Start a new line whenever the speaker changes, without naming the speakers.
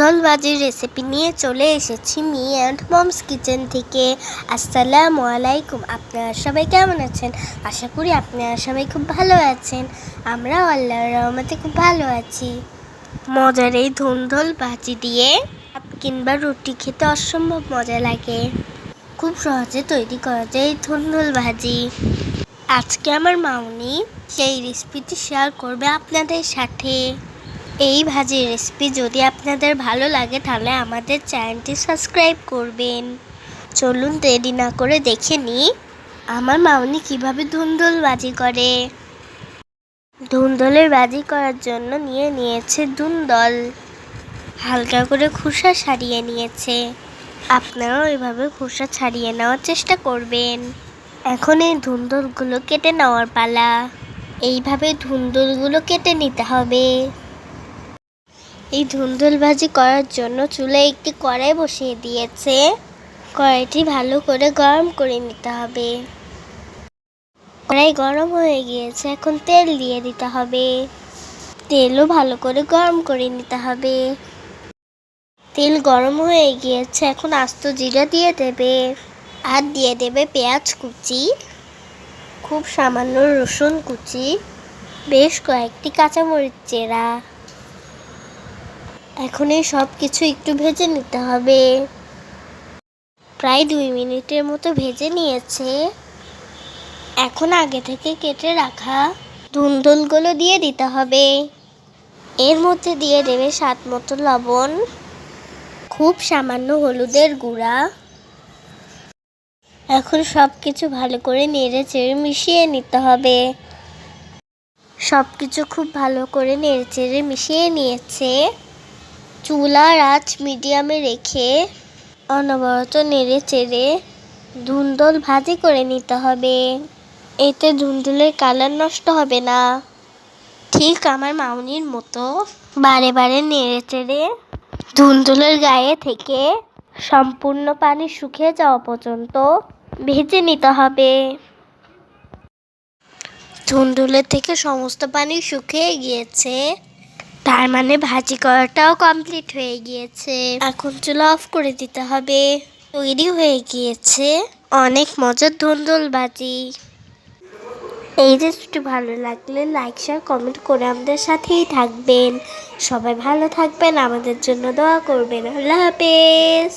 ধুন্দল ভাজির রেসিপি নিয়ে চলে এসেছি মি অ্যান্ড মমস কিচেন থেকে। আসসালামু আলাইকুম, আপনারা সবাই কেমন আছেন? আশা করি আপনারা সবাই খুব ভালো আছেন। আমরাও আল্লাহর রহমতে খুব ভালো আছি। মজার এই ধুন্দল ভাজি দিয়ে কিংবা রুটি খেতে অসম্ভব মজা লাগে। খুব সহজে তৈরি করা যায় এই ধুন্দল ভাজি আজকে আমার মাউনি সেই রেসিপিটি শেয়ার করবে আপনাদের সাথে। এই ভাজির রেসিপি যদি আপনাদের ভালো লাগে, তাহলে আমাদের চ্যানেলটি সাবস্ক্রাইব করবেন। চলুন দেরি না করে দেখে নিই আমার মাউনি কীভাবে ধুন্দল বাজি করে। ধুন্দলের বাজি করার জন্য নিয়ে নিয়েছে ধুন্দল। হালকা করে খোসা ছাড়িয়ে নিয়েছে। আপনারাও এভাবে খোসা ছাড়িয়ে নেওয়ার চেষ্টা করবেন। এখন এই ধুন্দলগুলো কেটে নেওয়ার পালা। এইভাবে ধুন্দলগুলো কেটে নিতে হবে। এই ধুন্দুল ভাজি করার জন্য চুলে একটি কড়াই বসিয়ে দিয়েছে। কড়াইটি ভালো করে গরম করে নিতে হবে। কড়াই গরম হয়ে গিয়েছে, এখন তেল দিয়ে দিতে হবে। তেলও ভালো করে গরম করে নিতে হবে। তেল গরম হয়ে গিয়েছে, এখন আস্ত জিরা দিয়ে দেবে। আর দিয়ে দেবে পেঁয়াজ কুচি, খুব সামান্য রসুন কুচি, বেশ কয়েকটি কাঁচামরিচ চেরা। এখন এই সব কিছু একটু ভেজে নিতে হবে। প্রায় দুই মিনিটের মতো ভেজে নিয়েছে। এখন আগে থেকে কেটে রাখা ধুন্দুলগুলো দিয়ে দিতে হবে। এর মধ্যে দিয়ে দেবে স্বাদ মতো লবণ, খুব সামান্য হলুদের গুঁড়া। এখন সব কিছু ভালো করে নেড়ে চেড়ে মিশিয়ে নিতে হবে। সব কিছু খুব ভালো করে নেড়ে চেড়ে মিশিয়ে নিয়েছে। চুলার আঁচ মিডিয়ামে রেখে অনবরত নেড়ে চেড়ে ধুন্দল ভাজি করে নিতে হবে। এতে ধুন্দুলের কালার নষ্ট হবে না। ঠিক আমার মাউনির মতো বারে বারে নেড়ে চেড়ে ধুন্দুলের গায়ে থেকে সম্পূর্ণ পানি শুকিয়ে যাওয়া পর্যন্ত ভেজে নিতে হবে। ধুন্দুলের থেকে সমস্ত পানি শুকিয়ে গিয়েছে। তার মানে ভাজি করাটাও কমপ্লিট হয়ে গিয়েছে। এখন চুলা অফ করে দিতে হবে। তৈরি হয়ে গিয়েছে অনেক মজার ধন্দল ভাজি। এই রেসিপিটি ভালো লাগলে লাইক শেয়ার কমেন্ট করে আমাদের সাথেই থাকবেন। সবাই ভালো থাকবেন, আমাদের জন্য দোয়া করবেন। আল্লাহ হাফেজ।